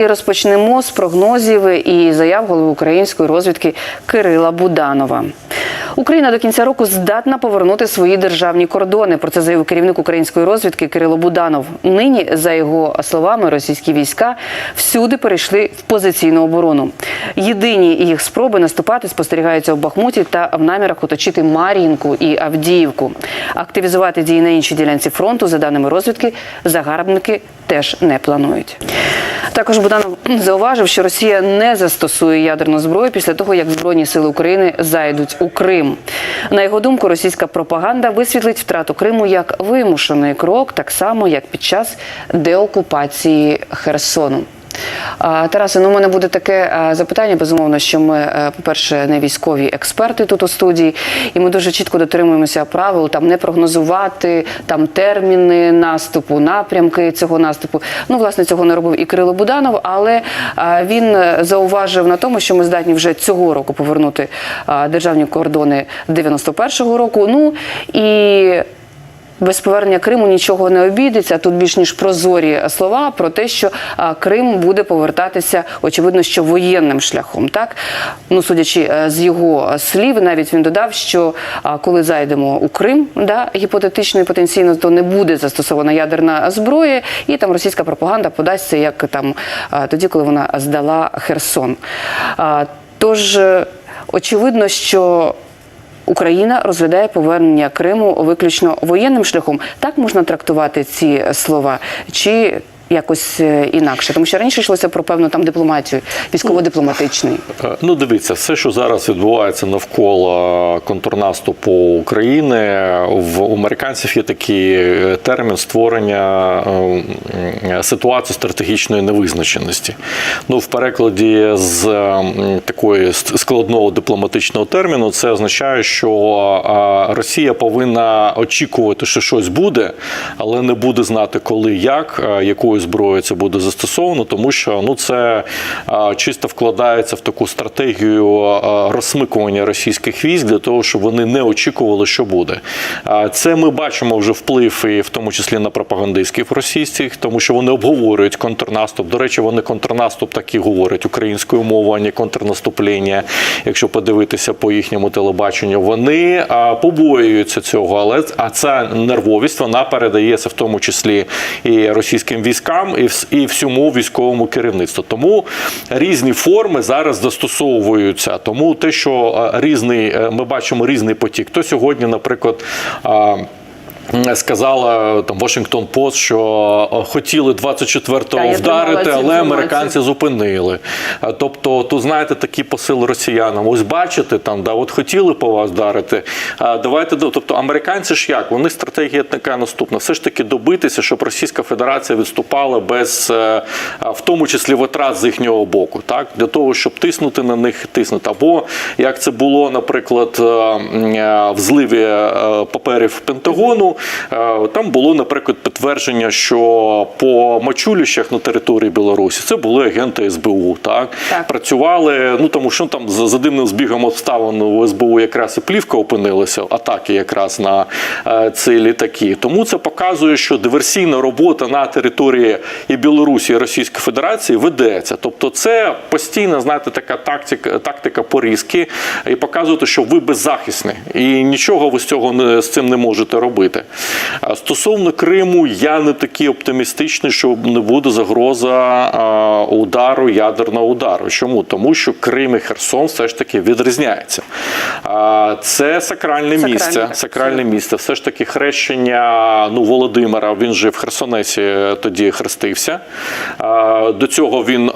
І розпочнемо з прогнозів і заяв голови української розвідки Кирила Буданова. Україна до кінця року здатна повернути свої державні кордони. Про це заявив керівник української розвідки Кирило Буданов. Нині, за його словами, російські війська всюди перейшли в позиційну оборону. Єдині їх спроби наступати спостерігаються в Бахмуті та в намірах оточити Мар'їнку і Авдіївку. Активізувати дії на іншій ділянці фронту, за даними розвідки, загарбники теж не планують. Також Буданов зауважив, що Росія не застосує ядерну зброю після того, як Збройні сили України зайдуть у Крим. На його думку, російська пропаганда висвітлить втрату Криму як вимушений крок, так само як під час деокупації Херсону. Тарасе, ну у мене буде таке запитання. Безумовно, що ми, е, по-перше, не військові експерти тут у студії, і ми дуже чітко дотримуємося правил там не прогнозувати там терміни наступу, напрямки цього наступу. Ну, власне, цього не робив і Кирило Буданов, але він е, зауважив на тому, що ми здатні вже цього року повернути державні кордони 91-го року. Ну і без повернення Криму нічого не обійдеться. Тут більш ніж прозорі слова про те, що Крим буде повертатися, очевидно, що воєнним шляхом. Так ну судячи е, з його слів, навіть він додав, що коли зайдемо у Крим, да гіпотетично і потенційно, то не буде застосована ядерна зброя, і там російська пропаганда подасться як там тоді, коли вона здала Херсон. Тож е, очевидно, що Україна розглядає повернення Криму виключно воєнним шляхом. Так можна трактувати ці слова чи якось е, інакше? Тому що раніше йшлося про певну там дипломатію, військово-дипломатичний. Е, Ну, дивіться, все, що зараз відбувається навколо контрнаступу України, в американців є такий е, термін створення ситуації стратегічної невизначеності. Ну, в перекладі з такої складного дипломатичного терміну, це означає, що Росія повинна очікувати, що щось буде, але не буде знати, коли, як, е, якою це буде застосовано, тому що ну це чисто вкладається в таку стратегію розсмикування російських військ для того, щоб вони не очікували, що буде. Це ми бачимо вже вплив і в тому числі на пропагандистських російських, тому що вони обговорюють контрнаступ. До речі, вони контрнаступ так і говорять українською мовою, а не контрнаступлення. Якщо подивитися по їхньому телебаченню, вони побоюються цього, але а ця нервовість вона передається в тому числі і російським військам, і і всьому військовому керівництву. Тому різні форми зараз застосовуються. Тому те, що е, різний, е, ми бачимо різний потік. То сьогодні, наприклад. Сказала там Washington Post, що е, хотіли 24-го Та, вдарити, але американці зупинили. Тобто, тут знаєте такий посил росіянам. Ось бачите, там да, от хотіли по вас вдарити. А давайте тобто, американці ж як? Вони стратегія така наступна. Все ж таки добитися, щоб Російська Федерація відступала без, е, в тому числі витрат з їхнього боку, так для того, щоб тиснути на них, тиснути. Або як це було, наприклад, е, е, в зливі е, паперів Пентагону. Е, Там було, наприклад, підтвердження, що по мачуліщах на території Білорусі це були агенти СБУ. Так, Так. працювали. Ну тому що там за, дивним збігом обставин у СБУ якраз і плівка опинилася, атаки якраз на е, ці літаки. Тому це показує, що диверсійна робота на території і Білорусі, і Російської Федерації ведеться. Тобто, це постійна, знаєте, така тактика, тактика порізки, і показувати, що ви беззахисні, і нічого ви з цього не з цим не можете робити. А Стосовно Криму, я не такий оптимістичний, що не буде загроза удару, ядерного удару. Чому? Тому що Крим і Херсон все ж таки відрізняються. Це сакральне місце. Сакральне місце. Все ж таки хрещення ну, Володимира. Він же в Херсонесі тоді хрестився. До цього він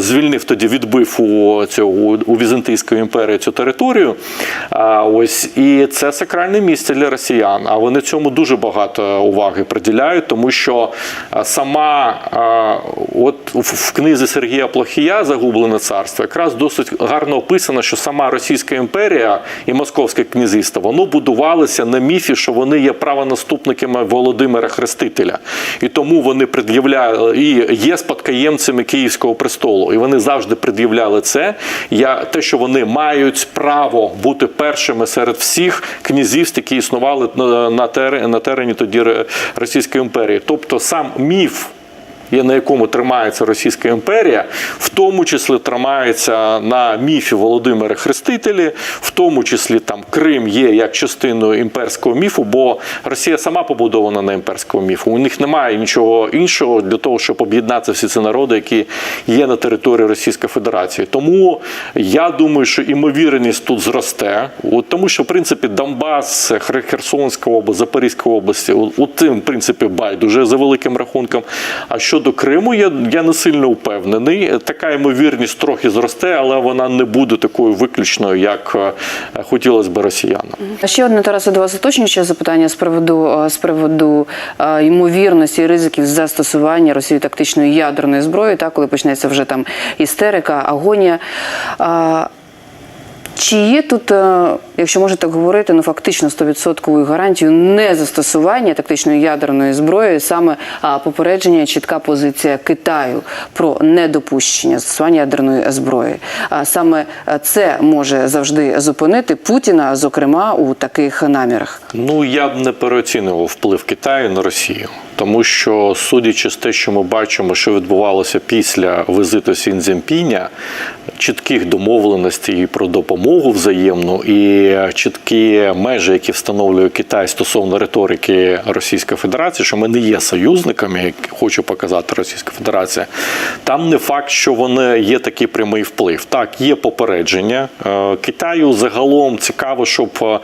звільнив тоді, відбив у цього у Візантійської імперії цю територію. Ось і це сакральне місце для росіян. А вони цьому дуже багато уваги приділяють, тому що сама от в- книзі Сергія Плохія Загублене царство якраз досить гарно описано, що сама Російська імперія і Московське князівство воно будувалося на міфі, що вони є правонаступниками Володимира Хрестителя, і тому вони пред'являли і є спадкоємцями Київського престолу. І вони завжди пред'являли це. Я те, що вони мають право бути першими серед всіх князівств, які існували на, на, тер- на терені тоді Російської імперії. Тобто сам міф на якому тримається Російська імперія, в тому числі тримається на міфі Володимира Хрестителі, в тому числі там Крим є як частиною імперського міфу, бо Росія сама побудована на імперському міфу. У них немає нічого іншого для того, щоб об'єднати всі ці народи, які є на території Російської Федерації. Тому я думаю, що імовірність тут зросте, От тому що в принципі Донбас, Херсонська область, Запорізька область, у- тим в принципі байдуже за великим рахунком. А щодо Криму, я, я не сильно впевнений. Така ймовірність трохи зросте, але вона не буде такою виключною, як е, хотілося б росіянам. Ще одне Тарасе до вас уточнююче запитання з приводу е, з приводу е, ймовірності ризиків застосування Росії тактичної ядерної зброї, так коли почнеться вже там істерика, агонія. Чи є тут, е, якщо можна так говорити, ну фактично 100% гарантію незастосування тактичної ядерної зброї, саме попередження, чітка позиція Китаю про недопущення застосування ядерної зброї. А саме е, це може завжди зупинити Путіна, зокрема у таких намірах. Ну я б не переоцінював вплив Китаю на Росію, тому що, судячи з те, що ми бачимо, що відбувалося після візиту Сін Цзіньпіня, чітких домовленостей про допомогу взаємну і чіткі межі, які встановлює Китай стосовно риторики Російської Федерації, що ми не є союзниками, як хоче показати Російська Федерація. Там не факт, що вони є такий прямий вплив. Так, є попередження Е, Китаю. Загалом цікаво, щоб.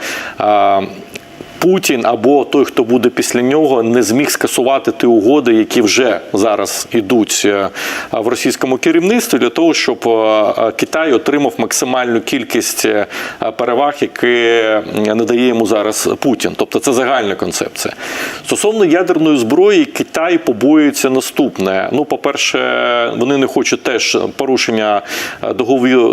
Е, Путін або той, хто буде після нього, не зміг скасувати ті угоди, які вже зараз ідуть е, в російському керівництві, для того, щоб е, Китай отримав максимальну кількість е, переваг, які надає йому зараз Путін. Тобто це загальна концепція. Стосовно ядерної зброї, Китай побоюється наступне. Ну, по-перше, вони не хочуть теж порушення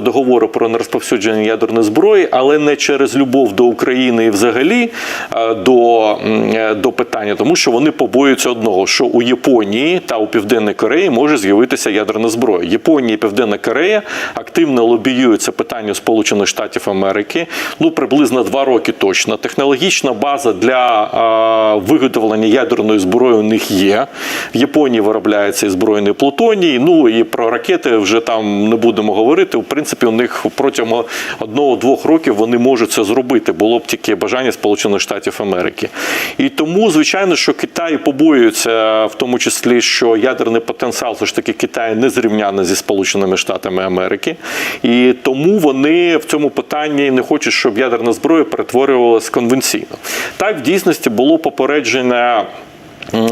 договору про нерозповсюдження ядерної зброї, але не через любов до України і взагалі е, до, е, до питання, тому що вони побоюються одного, що у Японії та у Південній Кореї може з'явитися ядерна зброя. Японія і Південна Корея активно лобіюють це питання Сполучених Штатів Америки. Ну приблизно два роки точно. Технологічна база для е, виготовлення ядерної зброї у них є. В Японії виробляється і збройний плутоній. Ну і про ракети вже там не будемо говорити. В принципі, у них протягом одного-двох років вони можуть це зробити. Було б тільки бажання Сполучених Штатів Америки. І тому, звичайно, що Китай побоюється, в тому числі, що ядерний потенціал все ж таки Китаю не зрівняний зі Сполученими Штатами Америки. І тому вони в цьому питанні не хочуть, щоб ядерна зброя перетворювалася конвенційно. Так, в дійсності було попередження.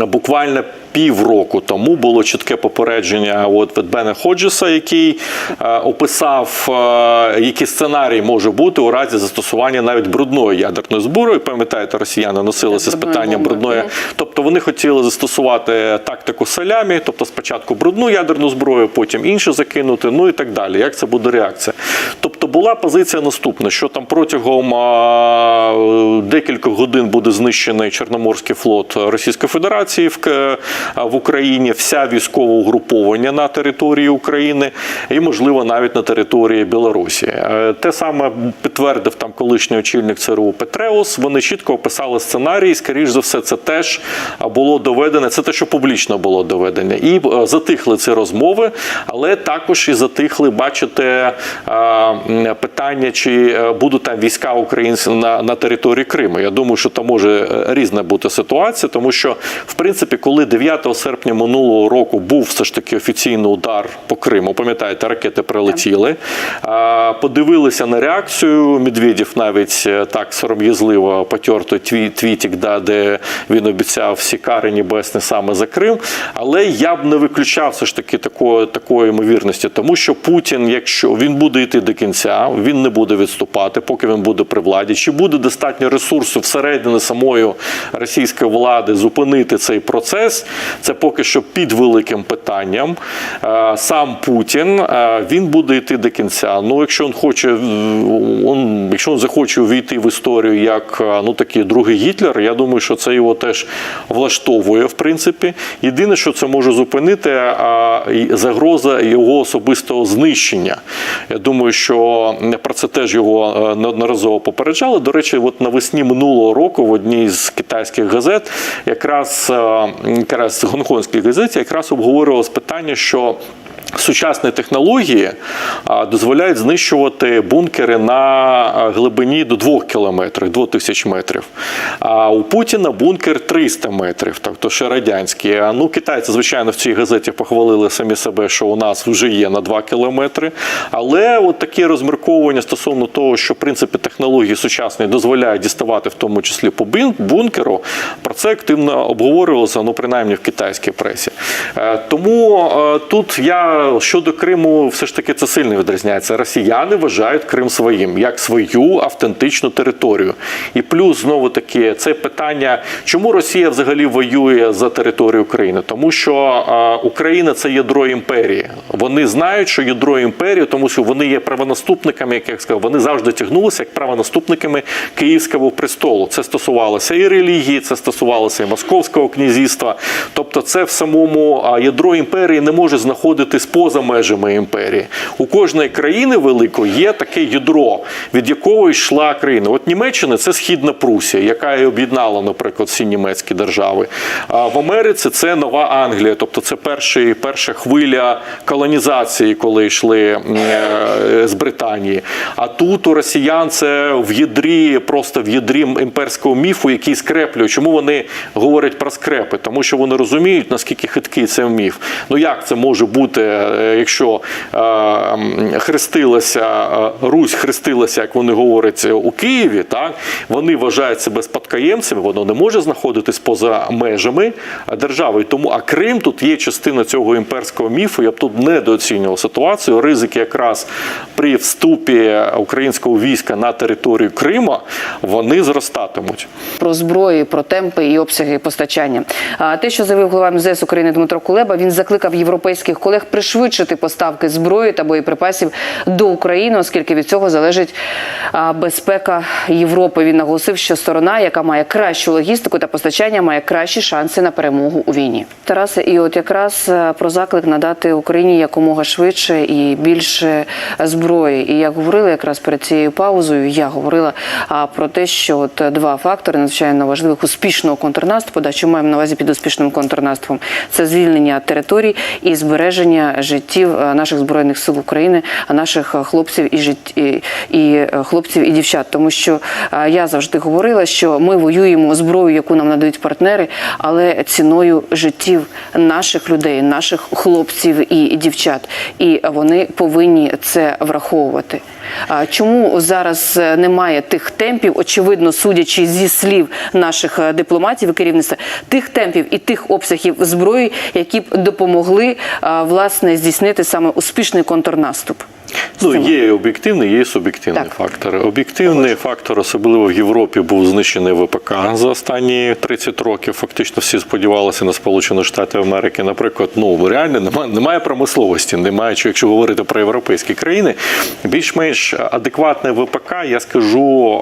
Буквально півроку тому було чітке попередження от від Бена Ходжеса, який е, описав, е, які сценарії може бути у разі застосування навіть брудної ядерної зброї. Пам'ятаєте, росіяни носилися з питанням брудної. Тобто вони хотіли застосувати тактику салямі, тобто спочатку брудну ядерну зброю, потім іншу закинути, ну і так далі. Як це буде реакція? Була позиція наступна, що там протягом а, декількох годин буде знищений Чорноморський флот Російської Федерації в, К- в Україні, вся військове угруповання на території України і, можливо, навіть на території Білорусі. Е, Те саме підтвердив там колишній очільник ЦРУ Петреус. Вони чітко описали сценарій. Скоріш за все, це теж було доведено. Це те, що публічно було доведено. І е, затихли ці розмови, але також і затихли, бачите, е, питання, чи е, будуть там війська українців на, на території Криму. Я думаю, що там може е, різна бути ситуація, тому що, в принципі, коли 9 серпня минулого року був все ж таки офіційний удар по Криму, пам'ятаєте, ракети прилетіли, подивилися на реакцію. Медведєв навіть е, так сором'язливо потер той тві- твітік, да, де він обіцяв всі кари небесні саме за Крим. Але я б не виключав все ж таки такої, такої ймовірності, тому що Путін, якщо він буде йти до кінця, він не буде відступати, поки він буде при владі. Чи буде достатньо ресурсу всередині самої російської влади зупинити цей процес? Це поки що під великим питанням. Е, Сам Путін е, він буде йти до кінця. Ну, якщо він хоче, він, якщо він захоче увійти в історію як е, ну такий другий Гітлер, я думаю, що це його теж влаштовує, в принципі. Єдине, що це може зупинити, загроза його особистого знищення. Я думаю, що що про це теж його е, неодноразово попереджали. До речі, от навесні минулого року в одній з китайських газет, якраз, е, якраз гонконгських газет, якраз обговорювалось питання, що Сучасні технології дозволяють знищувати бункери на глибині до 2 кілометрів, 2000 метрів. А у Путіна бункер 300 метрів, тобто ще радянський. Ну, китайці, звичайно, в цій газеті похвалили самі себе, що у нас вже є на 2 кілометри. Але от такі розмірковування стосовно того, що в принципі технології сучасні дозволяють діставати в тому числі по бункеру, про це активно обговорювалося, ну принаймні в китайській пресі. Е, Тому е, тут я щодо Криму, все ж таки це сильно відрізняється. Росіяни вважають Крим своїм як свою автентичну територію. І плюс знову таки це питання, чому Росія взагалі воює за територію України? Тому що Україна це ядро імперії. Вони знають, що ядро імперії, тому що вони є правонаступниками, як я сказав, вони завжди тягнулися як правонаступниками Київського престолу. Це стосувалося і релігії, це стосувалося і московського князівства. Тобто, це в самому ядро імперії не може знаходитись поза межами імперії. У кожної країни великої є таке ядро, від якого йшла країна. От Німеччина це східна Прусія, яка і об'єднала, наприклад, всі німецькі держави. А в Америці це Нова Англія, тобто це перший, перша хвиля колонізації, коли йшли е, з Британії. А тут у росіян це в ядрі, просто в ядрі імперського міфу, який скреплює. Чому вони говорять про скрепи? Тому що вони розуміють, наскільки хиткий це міф. Ну як це може бути, якщо е, хрестилася е, Русь, хрестилася, як вони говорять, у Києві, так вони вважають себе спадкоємцями, воно не може знаходитись поза межами держави. Тому а Крим тут є частина цього імперського міфу. Я б тут недооцінював ситуацію. Ризики якраз при вступі українського війська на територію Крима вони зростатимуть. про зброю, про темпи і обсяги постачання. А те, що заявив голова МЗС України Дмитро Кулеба, він закликав європейських колег пришвидшити поставки зброї та боєприпасів до України, оскільки від цього залежить безпека Європи. Він наголосив, що сторона, яка має кращу логістику та постачання, має кращі шанси на перемогу у війні. Тарасе, і от якраз про заклик надати Україні якомога швидше і більше зброї. І як говорили якраз перед цією паузою, я говорила а, про те, що от е, два фактори надзвичайно важливих успішного контрнаступу. Да, що маємо на увазі під успішним контрнаступом? Це звільнення територій і збереження життів е, наших збройних сил України, а наших е, хлопців і жит... і, і е, хлопців і дівчат. Тому що е, я завжди говорила, що ми воюємо зброю, яку нам надають партнери, але ціною життів наших людей, наших хлопців і дівчат. І вони повинні це враховувати. Чому зараз е, немає тих темпів, очевидно, судячи зі слів наших е, дипломатів і керівництва, тих темпів і тих обсягів зброї, які б допомогли власне здійснити саме успішний контрнаступ? Ну, є об'єктивний, є суб'єктивний фактор. Об'єктивний фактор, особливо в Європі, був знищений ВПК за останні 30 років. Фактично всі сподівалися на Сполучені Штати Америки. Наприклад, ну реально немає, немає промисловості, немає, якщо говорити про європейські країни, більш-менш адекватний ВПК, я скажу,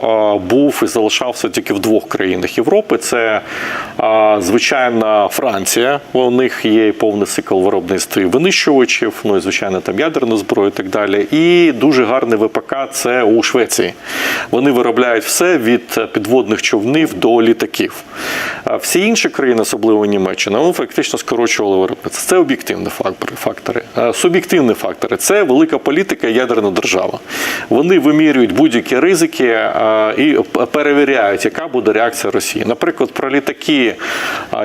був і залишався тільки в двох країнах Європи. Це звичайна Франція. У них є повний цикл виробництва і винищувачів, ну і звичайно там ядерну зброю і так далі. І дуже гарний ВПК це у Швеції. Вони виробляють все від підводних човнів до літаків. Всі інші країни, особливо Німеччина, вони фактично скорочували виробництво. Це об'єктивні фактори- фактори. Суб'єктивні фактори це велика політика ядерна держава. Вони вимірюють будь-які ризики і перевіряють, яка буде реакція Росії. Наприклад, про літаки,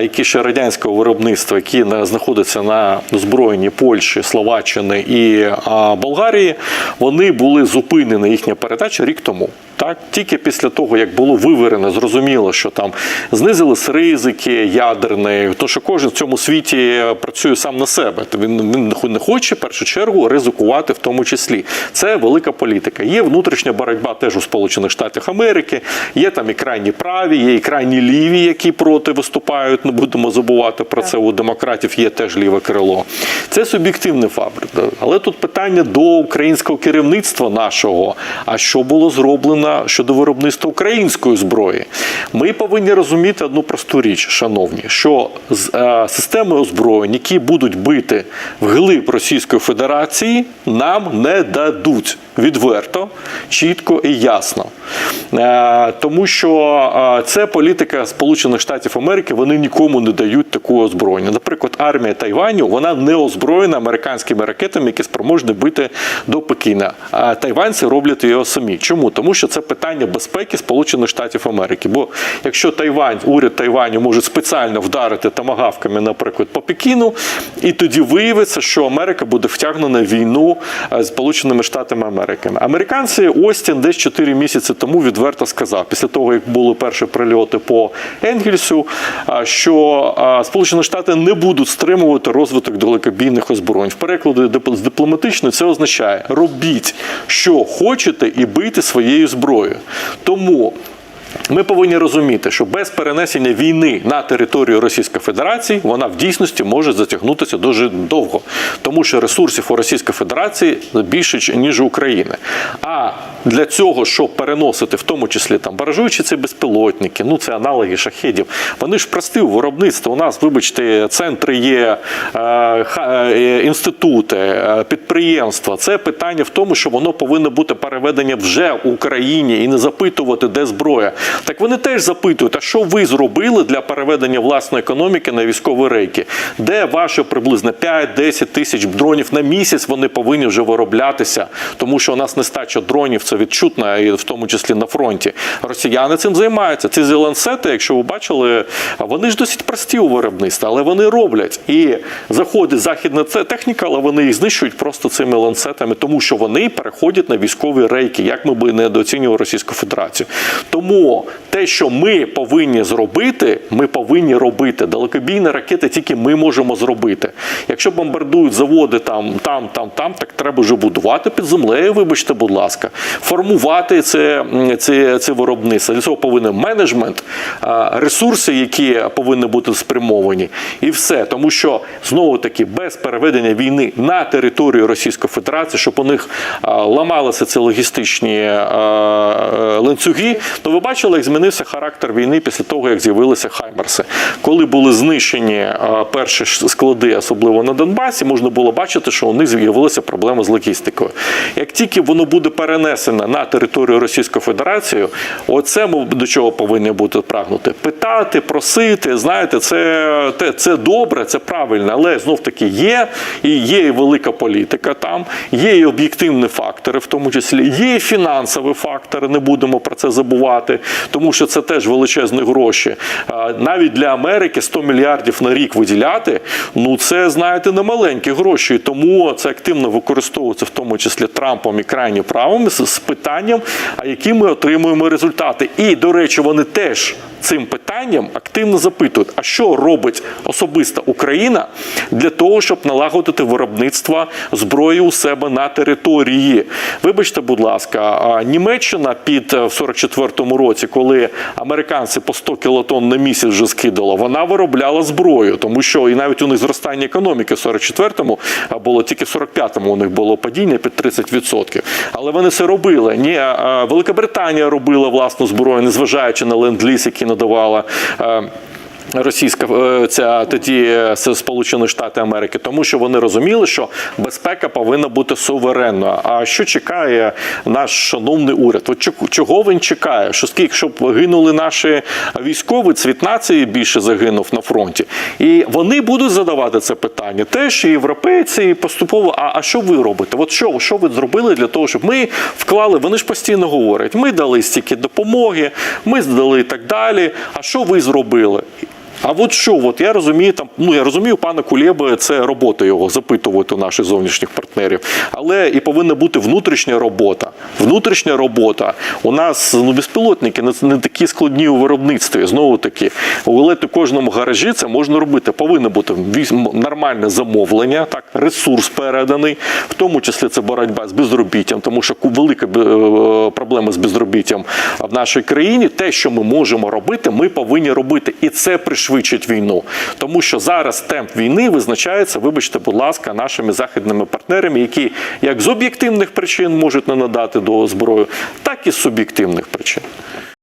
які ще радянського виробництва, які знаходяться на озброєнні Польщі, Словаччини і а, Болгарії, вони були зупинені їхня передача рік тому. Так, тільки після того, як було виверено, зрозуміло, що там знизились ризики ядерні, то що кожен в цьому світі працює сам на себе. То Він він не хоче в першу чергу ризикувати в тому числі. Це велика політика. Є внутрішня боротьба теж у Сполучених Штатах Америки. Є там і крайні праві, є і крайні ліві, які проти виступають. Не будемо забувати про це. У демократів є теж ліве крило. Це суб'єктивний фабрик. Але тут питання до українського керівництва нашого. А що було зроблено щодо виробництва української зброї. Ми повинні розуміти одну просту річ, шановні, що з е, системи озброєнь, які будуть бити вглиб Російської Федерації, нам не дадуть відверто, чітко і ясно. Е, тому що е, це політика Сполучених Штатів Америки, вони нікому не дають такого озброєння. Наприклад, армія Тайваню вона не озброєна американськими ракетами, які спроможні бити до Пекіна. А тайванці роблять його самі. Чому? Тому що це питання безпеки Сполучених Штатів Америки. Бо якщо Тайвань, уряд Тайваню може спеціально вдарити тамагавками, наприклад, по Пекіну, і тоді виявиться, що Америка буде втягнена в війну е, з Сполученими Штатами Америки. Американці Остін десь 4 місяці тому відверто сказав, після того як були перші прильоти по Енгельсу, що Сполучені Штати не будуть стримувати розвиток далекобійних озброєнь. В перекладі з дипломатичної це означає робіть, що хочете, і бийте своєю зброєю. Тому. Ми повинні розуміти, що без перенесення війни на територію Російської Федерації вона в дійсності може затягнутися дуже довго, тому що ресурсів у Російської Федерації більше ніж у України. А для цього, щоб переносити, в тому числі там баражуючі ці безпілотники, ну це аналоги шахедів, вони ж прості у виробництві. У нас, вибачте, центри є, е, е, інститути, е, підприємства. Це питання в тому, що воно повинно бути переведення вже в Україні і не запитувати, де зброя. Так вони теж запитують, а що ви зробили для переведення власної економіки на військові рейки? Де ваше приблизно 5-10 тисяч дронів на місяць вони повинні вже вироблятися, тому що у нас нестача дронів це відчутно, і в тому числі на фронті. Росіяни цим займаються. Ці зелансети, якщо ви бачили, вони ж досить прості у виробництві, але вони роблять. І заходить західна техніка, але вони їх знищують просто цими ланцетами, тому що вони переходять на військові рейки, як ми би недооцінювали Російську Федерацію. Тому те, що ми повинні зробити, ми повинні робити. Далекобійні ракети тільки ми можемо зробити. Якщо бомбардують заводи там, там, там, там, так треба вже будувати під землею, вибачте, будь ласка, формувати це, це, це виробництво. Для цього повинен менеджмент, ресурси, які повинні бути спрямовані, і все. Тому що знову таки без переведення війни на територію Російської Федерації, щоб у них ламалися ці логістичні е, ланцюги, то ви бачили, як змінився характер війни після того, як з'явилися Хаймерси. Коли були знищені перші склади, особливо на Донбасі, можна було бачити, що у них з'явилися проблеми з логістикою. Як тільки воно буде перенесено на територію Російської Федерації, оце ми до чого повинні бути прагнути. Питати, просити, знаєте, це, це добре, це правильно, але знов таки є і є і велика політика там, є і об'єктивні фактори, в тому числі є і фінансові фактори. Не будемо про це забувати, тому що це теж величезні гроші. Навіть для Америки 100 мільярдів на рік виділяти, ну це знаєте, не маленькі гроші. І тому це активно використовується в тому числі Трампом і крайні правими з, питанням, а які ми отримуємо результати. І до речі, вони теж цим питанням активно запитують, а що робить особисто Україна для того, щоб налагодити виробництво зброї у себе на території. Вибачте, будь ласка, Німеччина під е, 44-му році, коли американці по 100 кілотон на місяць вже скидало, вона виробляла зброю, тому що і навіть у них зростання економіки в 44-му було тільки в 45-му у них було падіння під 30%. Але вони це робили. Ні, а Великобританія робила власну зброю, незважаючи на ленд-ліз, який надавала. Російська е, ця тоді е, Сполучені Штати Америки, тому що вони розуміли, що безпека повинна бути суверенною. А що чекає наш шановний уряд? От чого він чекає? Що скільки щоб гинули наші військові, цвіт нації більше загинув на фронті, і вони будуть задавати це питання. Теж і європейці і поступово. А, а що ви робите? От що, що ви зробили для того, щоб ми вклали? Вони ж постійно говорять: ми дали стільки допомоги, ми здали і так далі. А що ви зробили? А от що, от я розумію, там ну я розумію, пана Кулєби, це робота його запитувати у наших зовнішніх партнерів. Але і повинна бути внутрішня робота. Внутрішня робота. У нас ну безпілотники не, такі складні у виробництві. Знову таки, у кожному гаражі це можна робити. Повинно бути нормальне замовлення, так ресурс переданий, в тому числі це боротьба з безробіттям, тому що велика е, проблема з безробіттям в нашій країні. Те, що ми можемо робити, ми повинні робити, і це пришвидшить війну. Тому що зараз темп війни визначається, вибачте, будь ласка, нашими західними партнерами, які як з об'єктивних причин можуть не надати до зброю, так і з суб'єктивних причин.